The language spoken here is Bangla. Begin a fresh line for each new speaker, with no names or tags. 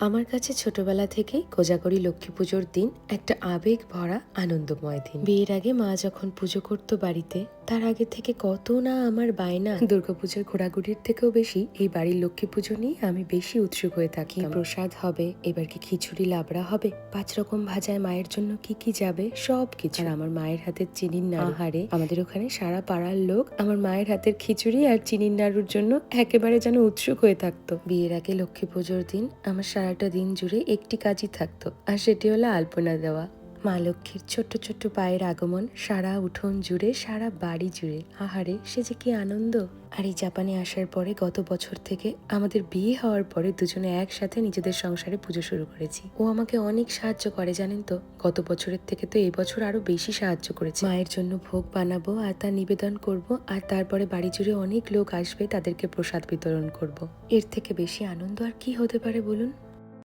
আমার কাছে ছোটবেলা থেকেই কোজাগরি লক্ষ্মী পুজোর দিন একটা আবেগ ভরা আনন্দময় দিন। বিয়ের আগে মা যখন পুজো করতো বাড়িতে তার আগে থেকে কত না আমার বায়না। দুর্গাপুজোর ঘোরাঘুরির থেকেও বেশি এই বাড়ির লক্ষ্মী পুজো নিয়ে আমি বেশি উৎসুক হয়ে থাকি। প্রসাদ হবে এবার কি খিচুড়ি লাবড়া হবে পাঁচ রকম ভাজায় মায়ের জন্য কি কি যাবে সব কিছু আমার মায়ের হাতের চিনির নাড়ু হারে আমাদের ওখানে সারা পাড়ার লোক আমার মায়ের হাতের খিচুড়ি আর চিনির নাড়ুর জন্য একেবারে যেন উৎসুক হয়ে থাকতো। বিয়ের আগে লক্ষ্মী পুজোর দিন আমার সারাটা দিন জুড়ে একটি কাজই থাকতো আর সেটি হলো আলপনা দেওয়া। মা লক্ষ্মীর ছোট্ট ছোট্ট পায়ের আগমন, সারা উঠোন জুড়ে, সারা বাড়ি জুড়ে। আহারে, সে যে কি আনন্দ! আর এই জাপানে আসার পরে গত বছর থেকে আমাদের বিয়ে হওয়ার পরে দুজনে একসাথে নিজেদের সংসারে পুজো শুরু করেছি। ও আমাকে অনেক সাহায্য করে, জানেন তো? গত বছরের থেকে তো এবছর বছর আরও বেশি সাহায্য করেছে। মায়ের জন্য ভোগ বানাবো, আর তা নিবেদন করব, আর তারপরে বাড়ি জুড়ে অনেক লোক আসবে, তাদেরকে প্রসাদ বিতরণ করব। এর থেকে বেশি আনন্দ আর কি হতে পারে বলুন?